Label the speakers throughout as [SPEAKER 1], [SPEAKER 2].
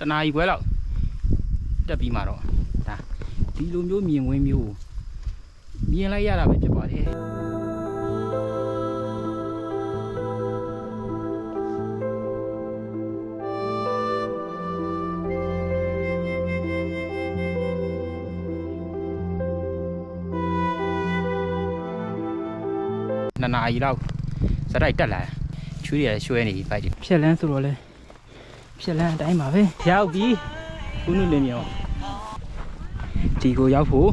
[SPEAKER 1] တနာရီခွဲလောက်တက်ပြီးမှတော့ဒါဒီလိုမျိုးမြင်ကွင်းမျိုးကိုမြင်လိုက်ရတာပဲဖြစ်ပါတယ်နှစ်နာရီလောက်စတိုက်တက်လာတယ်ချွေးတွေလည်းရွှဲနေပြီဖိုက်တယ်ဖြက်လန်းဆိုတော့လဲ ဖြက်လန်းအတိုင်းပါပဲရောက်ပြီခုနုလင်းမြောဒီကိုရောက်ဖို့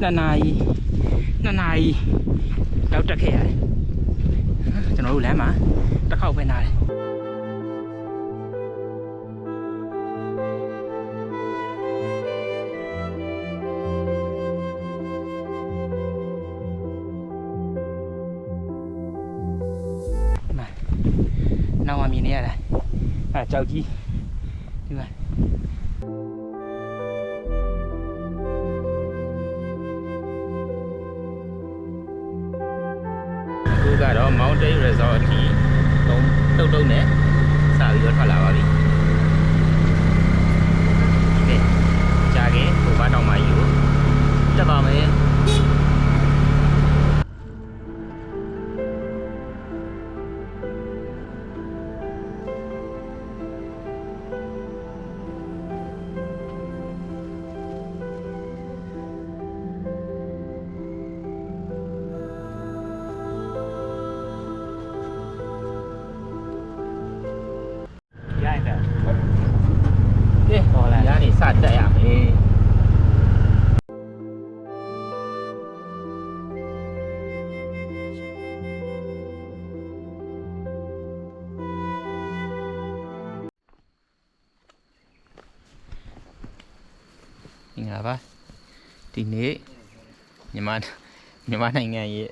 [SPEAKER 1] နှစ်နာရီနှစ်နာရီလောက်တက်ခဲ့ရတယ်ကျွန်တော်တို့လမ်းမှာတစ်ခေါက်ပဲနားတယ် ကြောက်ကြီးဒီမှာအခုကတော့ Mountain Resort အထိတုံးတုတ်တုတ်နဲ့စပြီးတော့ထွက်လာပါပြီဒီနေ့ကြာခင်ဟိုဘာတောင်မကြီးကိုတက်ပါမယ် င်္ဂလာပါဒီနေ့မြန်မာမြန်မာနိုင်ငံရဲ့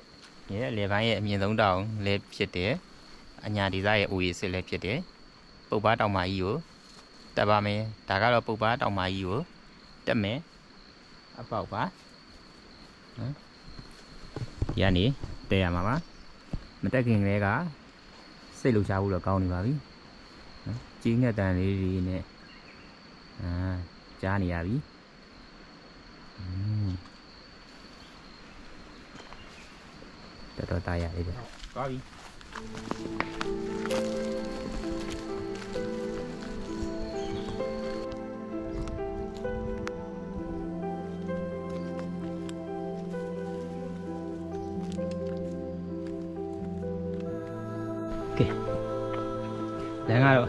[SPEAKER 1] ရဲ့လေပိုင်းရဲ့အမြင့်ဆုံးတောင်လည်းဖြစ်တယ်အညာဒေသရဲ့အိုအေစစ်လည်းဖြစ်တယ်ပုပ်ပားတောင်မကြီးကိုတက်ပါမယ်ဒါကတော့ပုပ်ပားတောင်မကြီးကိုတက်မယ်အပေါက်ပါနော်ဒီကနေတက်ရမှာပါမတက်ခင်ကလေးကစိတ်လှုပ်ရှားဖို့တော့ကောင်းနေပါပြီနော်ကြီးငှက်တန်လေးတွေနဲ့အာကြားနေရပြီ để đôi tay à đi có đi. Kìa. Đáng ai rồi.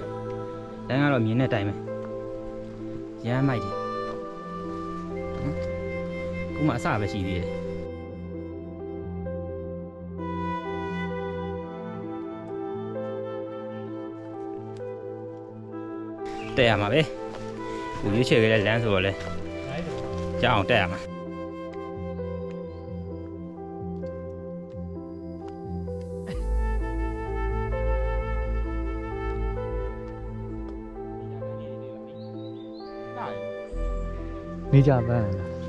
[SPEAKER 1] Đáng ai rồi miếng này tay mày. Giá mày đi ခုမှအစပဲရှိသေးတယ်တက်ရမှာပဲကိုရွေးချယ်ခဲ့တဲ့လမ်းဆိုတော့လဲကြောက်အောင်တက်ရမှာ
[SPEAKER 2] နေကြပန်းလား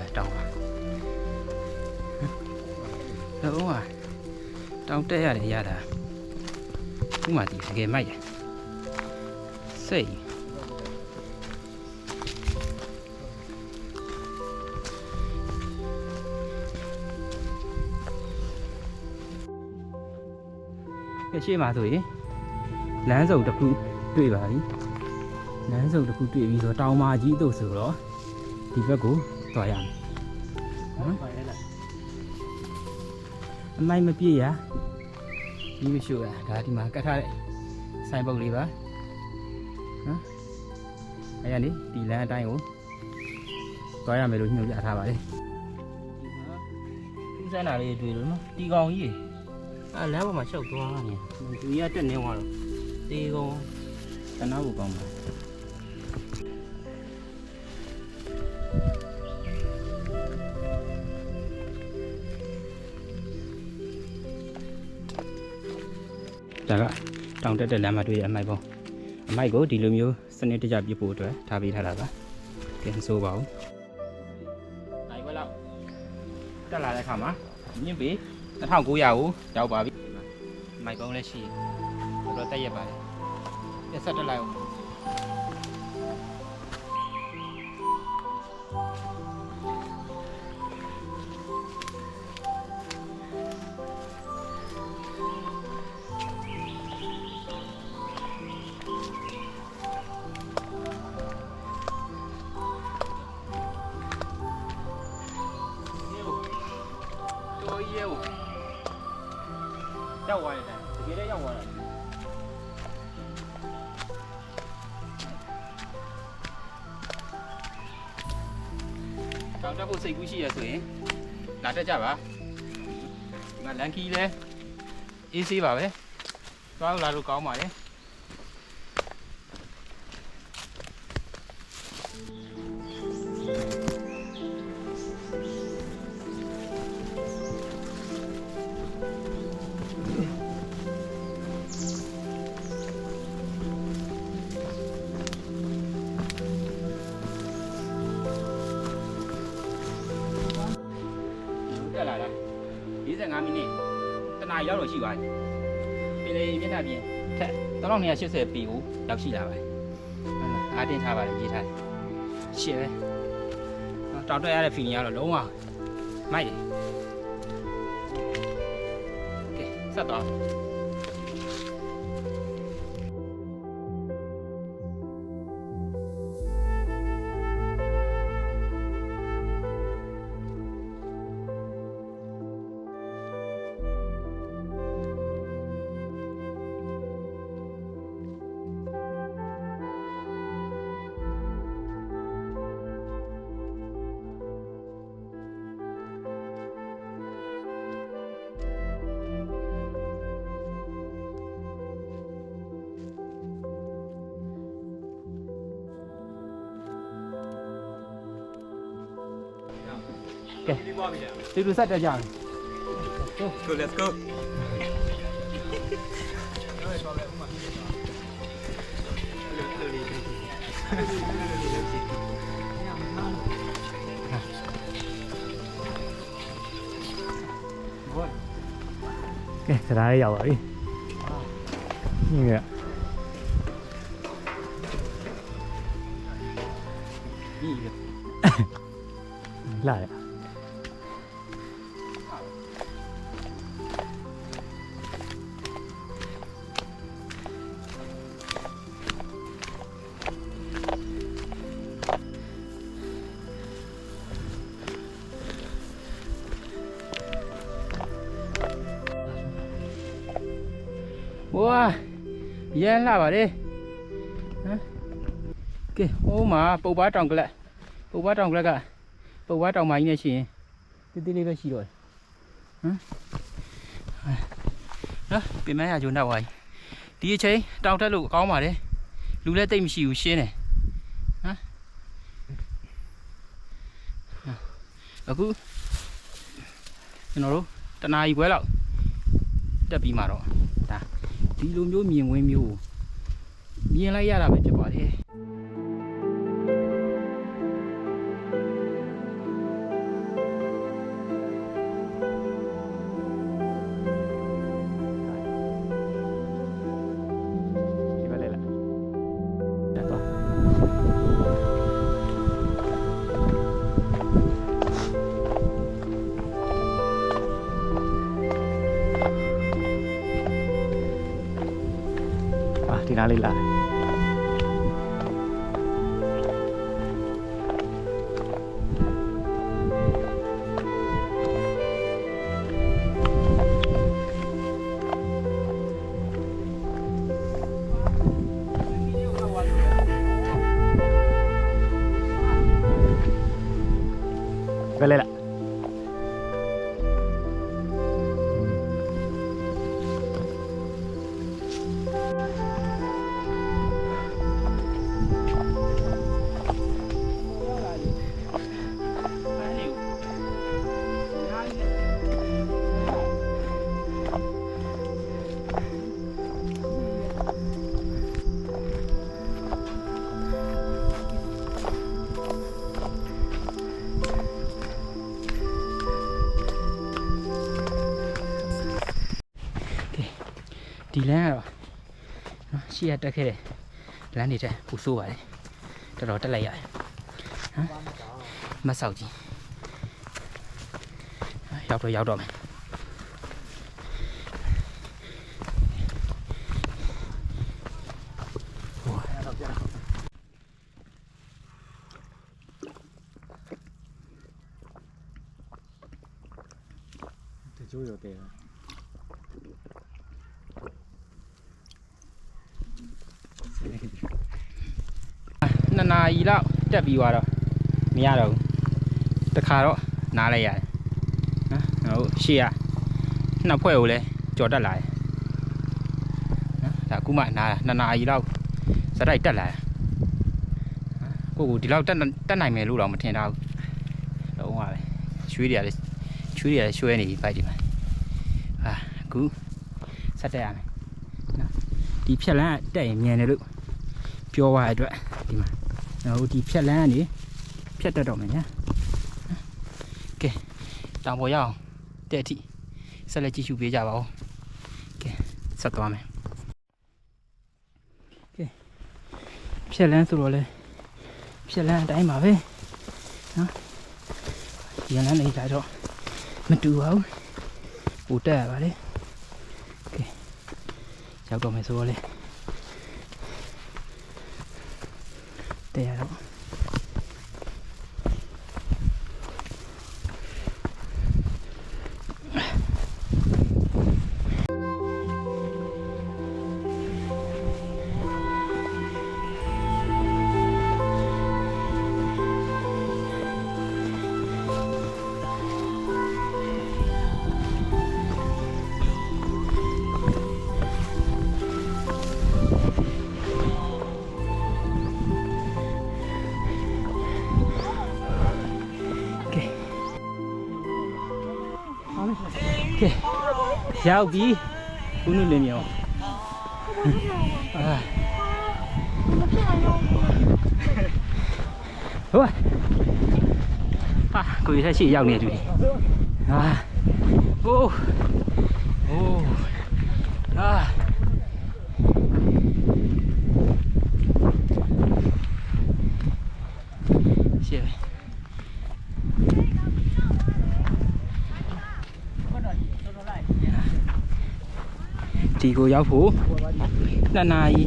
[SPEAKER 1] ပဲတောင်းပါတော့ကတောင်းတက်ရတယ်ရတာခုမှဒီတကယ်မိုက်တယ်စိတ်ကဲရှေ့မှာဆိုရင်လမ်းစုံတစ်ခုတွေ့ပါပြီလမ်းစုံတစ်ခုတွေ့ပြီးဆိုတောင်မာကြီးတို့ဆိုတော့ဒီဘက်ကို သွားရမယ်နော်အမိုက်မပြည့်ရဒီမရှိရဒါဒီမှာကတ်ထားတဲ့ဆိုင်ပုတ်လေးပါနော်အဲ့ရနေဒီလမ်းအတိုင်းကိုသွားရမယ်လို့ညွှန်ပြထားပါတယ်ဒီစမ်းတာလေးတွေ့လို့နော်တီကောင်ကြီးအဲလမ်းပေါ်မှာရှောက်သွားနေသူကြီးကတက်နေသွားတော့တီကောင်တနာကိုကောင်းပါ ဒါကတောင်တက်တဲ့လမ်းမှာတွေ့ရအမိုက်ပေါ့အမိုက်ကိုဒီလိုမျိုးစနစ်တကျပြစ်ဖို့အတွက်ထားပေးထားတာပါကဲမစိုးပါဘူးနိုင်ဝက်လောက်တက်လာတဲ့ခါမှာမြင့်ပေ2900ကိုရောက်ပါပြီမိုက်ကုန်းလည်းရှိတယ်တော်တော်တက်ရက်ပါတယ်ပြဆက်တက်လိုက်အောင် ရောက်သွားတယ်တကယ်လည်းရောက်သွားတယ်တောင်တက်ဖို့စိတ်ကူးရှိရဆိုရင်လာတက်ကြပါဒီမှာလန်ကီလဲအေးဆေးပါပဲသွားလို့လာလို့ကောင်းပါလေ တနားရောက်တော့ရှိသွားပြီပြည်လေမျက်နှာပြင်ထက်3280ပေကိုရောက်ရှိလာပါတယ်အားတင်းထားပါတယ်ရေးထားတယ်ရှင်းပဲနော်တောက်တက်ရတဲ့ feeling ကတော့လုံးဝမိုက်တယ်โอเคဆက်သွား တူတူဆက်တက်ကြမယ်
[SPEAKER 3] Go, let's go.
[SPEAKER 2] ကဲတရားလေးရောက်ပါပြီ ရ
[SPEAKER 1] မ်းလာပါလေဟမ်ကဲဟိုမှာပုပ်ပားတောင်ကလပ်ပုပ်ပားတောင်ကလပ်ကပုပ်ပားတောင်မကြီးနဲ့ရှိရင်တိတိလေးပဲရှိတော့တယ်ဟမ်နော်ပြင်မရဂျုံတော့ဝိုင်းဒီအချိန်တောင်တက်လို့ကောင်းပါတယ်လူလည်းတိတ်မရှိဘူးရှင်းတယ်ဟမ်အခုကျွန်တော်တို့တနာရီခွဲလောက်တက်ပြီးမှတော့ ဒီလိုမျိုးမြင်ကွင်းမျိုးကိုမြင်လိုက်ရတာပဲဖြစ်ပါတယ်
[SPEAKER 2] အာဒီ နော်
[SPEAKER 1] ရှေ့ကတက်ခဲ့တဲ့လမ်းတွေတက်ပူဆိုးပါတယ်တော်တော်တက်လိုက်ရတယ်ဟမ်မတ်ဆောက်ကြီးရောက်တော့ရောက်တော့မယ်
[SPEAKER 2] တချို့ရောတဲ့
[SPEAKER 1] နှစ်နာရီလောက် တက်ပြီးသွားတော့မရတော့ဘူးတခါတော့နားလိုက်ရတယ်နော်ဟိုရှေ့ကနှစ်ဖွဲ့ကိုလည်းကြော်တက်လာတယ်နော်ဒါအခုမှနားတာနှစ်နာရီလောက်စတိုက်တက်လာတယ်ကိုကိုဒီလောက်တက်တက်နိုင်မယ်လို့တော့မထင်တော့ဘူးတော့ဟာပဲရွှေတွေကလည်းရွှေတွေကလည်းရွှဲနေပြီဖိုက်ဒီမှာဟာအခုဆက်တက်ရမယ်နော်ဒီဖြက်လန်းကတက်ရင်မြန်တယ်လို့ပြောသွားတဲ့အတွက်ဒီမှာ ဟိုဒီဖြက်လန်းကနေဖြက်တက်တော့မယ်ညာကဲတောင်ပေါ်ရအောင်တဲ့အထိဆက်လက်ကြည့်ရှုပေးကြပါဦးကဲဆက်သွားမယ်ကဲဖြက်လန်းဆိုတော့လေဖြက်လန်းအတိုင်းပါပဲနော်ဒီလန်းနေကြတော့မတူပါဘူးဟိုတက်ရပါလေကဲရောက်တော့မယ်ဆိုတော့လေ တ က်ရတော့ ရောက်ပြီခုနလင်းမြောအာဟိုဟာကိုရရှိရောက်နေတူတယ်ဟာโอ้โอ้အာရှေ့ ကိုရောက်ဖို့နှစ်နာရီ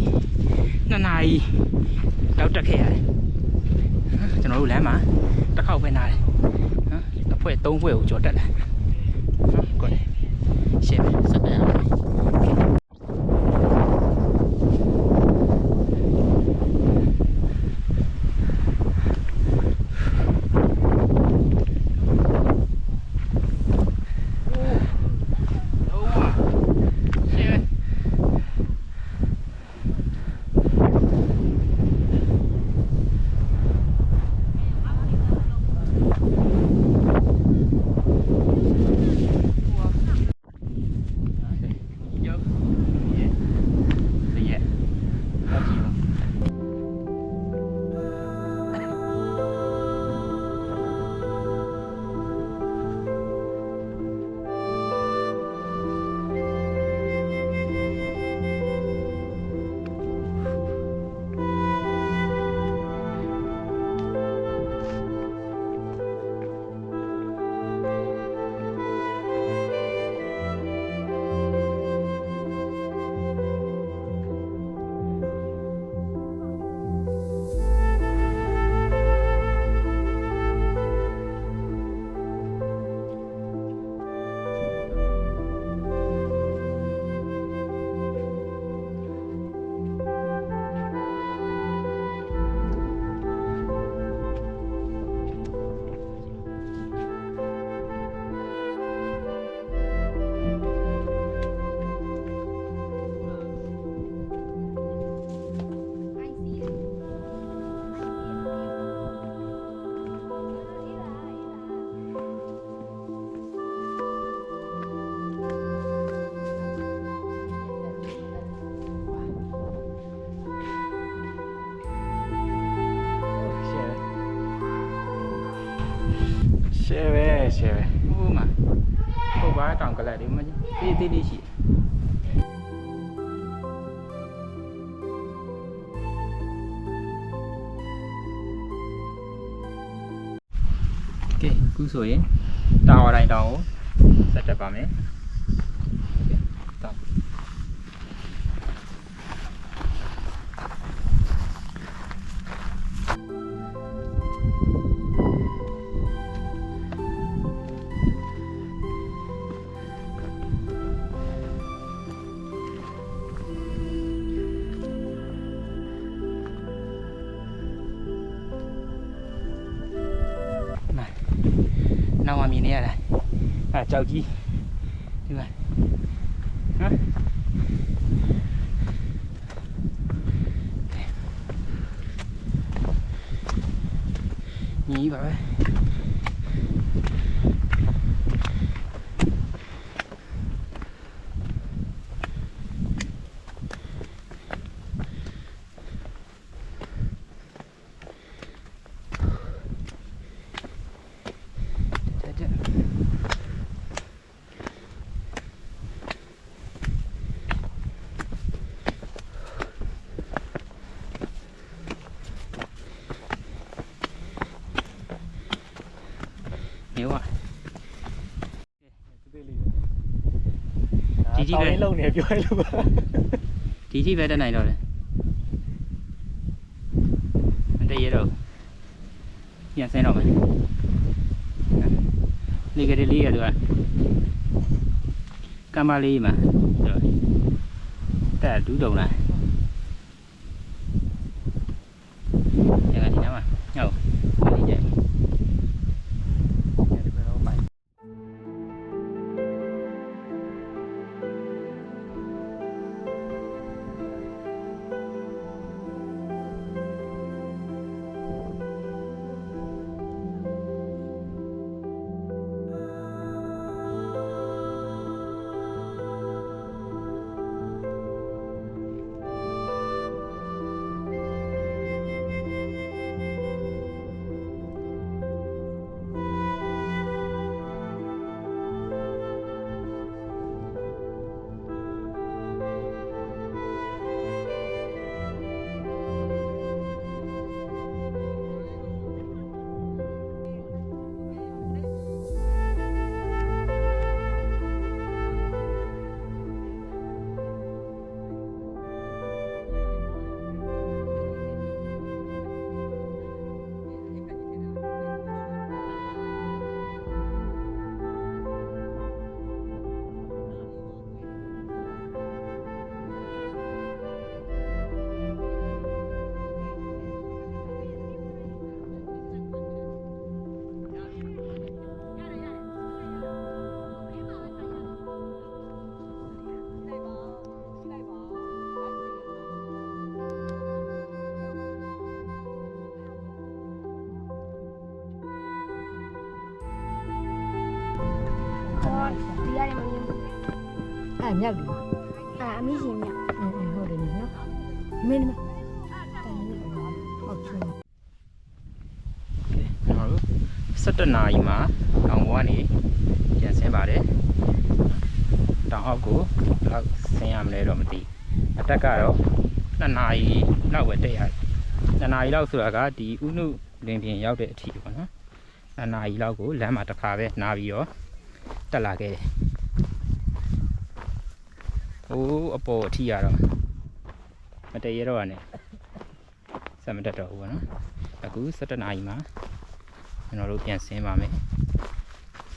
[SPEAKER 1] နှစ်နာရီလောက်တက်ခဲ့ရတယ်ဟမ်ကျွန်တော်တို့လမ်းမှာတစ်ခေါက်ပဲနားတယ်ဟမ်တစ်ဖွဲ့သုံးဖွဲ့ကိုကြော်တက်လာဟမ်ကိုလေရှေ့ပဲစက်တယ်အောင် ရှယ်ပဲရှယ်ပဲဥမာဟု
[SPEAKER 2] တ်ပါတော
[SPEAKER 1] င်ကလပ်လေးမကြီးသေးသေးလေးရှိတယ်ကဲခုဆိုရင်တာဝါတိုင်းတောင်ကိုဆက်တက်ပါမယ် နောက်မှမြင်နေရတာအဲကြောက်ကြီးဒီမှာဟမ်ညီပါပဲတက်တက်နေဝ
[SPEAKER 2] သေးလေး လုံးနေပြောရလို့ပါ
[SPEAKER 1] ဒီကြီးပဲတက်နိုင်တော့တယ်မတည့်ရတော့ပြန်ဆင်းတော့မယ်လေက
[SPEAKER 4] အဲ့မြောက်တယ်
[SPEAKER 5] အာအမိရှင်မြတ်
[SPEAKER 4] အင်းအင်းဟုတ်တယ်နော်မင်းမတန်နေပါဟုတ်ချင်
[SPEAKER 1] ကျွန်တော်တို့17နာရီမှာတောင်ပေါ်ကနေပြန်ဆင်းပါတယ်တောင်အောက်ကိုဘယ်လောက်ဆင်းရမလဲတော့မသိအတက်ကတော့2နာရီလောက်ပဲတက်ရတယ်2နာရီလောက်ဆိုတာကဒီဥနုလင်းပြင်ရောက်တဲ့အထိပေါ့နော်2နာရီလောက်ကိုလမ်းမှာတစ်ခါပဲနားပြီးတော့တက်လာခဲ့တယ် ဟိုးအပေါ်အထိရတော့မတည့်ရတော့ကနေစက်မတက်တော့ဘူးပေါ့နော်အခု17နာရီမှာကျွန်တော်တို့ပြန်ဆင်းပါမယ်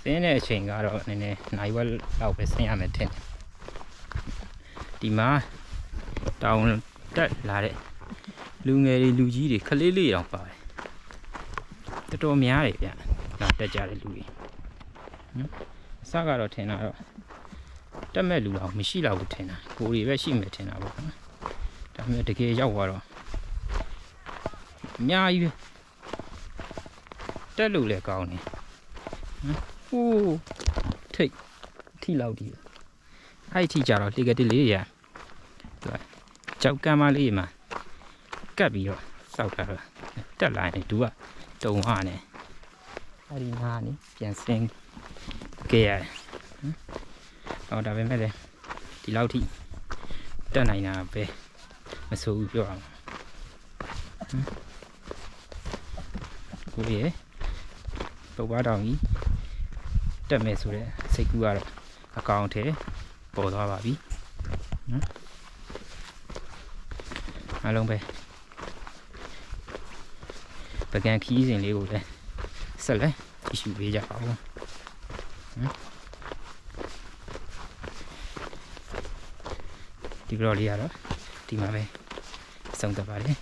[SPEAKER 1] ဆင်းတဲ့အချိန်ကတော့နည်းနည်းနိုင်ဝက်လောက်ပဲဆင်းရမယ်ထင်တယ်ဒီမှာတောင်တက်လာတဲ့လူငယ်တွေလူကြီးတွေကလေးလေးတောင်ပါတယ်တော်တော်များတယ်ဗျလာတက်ကြတဲ့လူတွေနော်အစကတော့ထင်တာတော့ တက်မဲ့လူတော့မရှိတော့ဘူးထင်တာကိုယ်တွေပဲရှိမယ်ထင်တာပေါ့နော်ဒါပေမဲ့တကယ်ရောက်သွားတော့အများကြီးပဲတက်လို့လည်းကောင်းတယ်နော်ဟိုးထိတ်ထိလောက်ဒီအဲ့ဒီထိကြတော့လေကတိလေးရသူကကြောက်ကမ်းမလေးမှာကပ်ပြီးတော့စောက်တာတော့တက်လာရင်သူကတုံဟနဲ့အဲ့ဒီနာနေပြန်စင်းကြရတယ် နော်ဟောဒါပဲမဲ့လေဒီလောက်ထိတက်နိုင်တာပဲမဆိုးဘူးပြောရမှာဟမ်ကိုကြီးရပုပ်ပွားတောင်ကြီးတက်မယ်ဆိုတဲ့စိတ်ကူးကတော့အကောင်ထဲပေါ်သွားပါပြီနော်အားလုံးပဲပကံခီးစဉ်လေးကိုလည်းဆက်လက်ကြည့်ရှုပေးကြပါဦးနော် ဒီဘလော့လေးကတော့ဒီမှာပဲဆုံးသက်ပါတယ်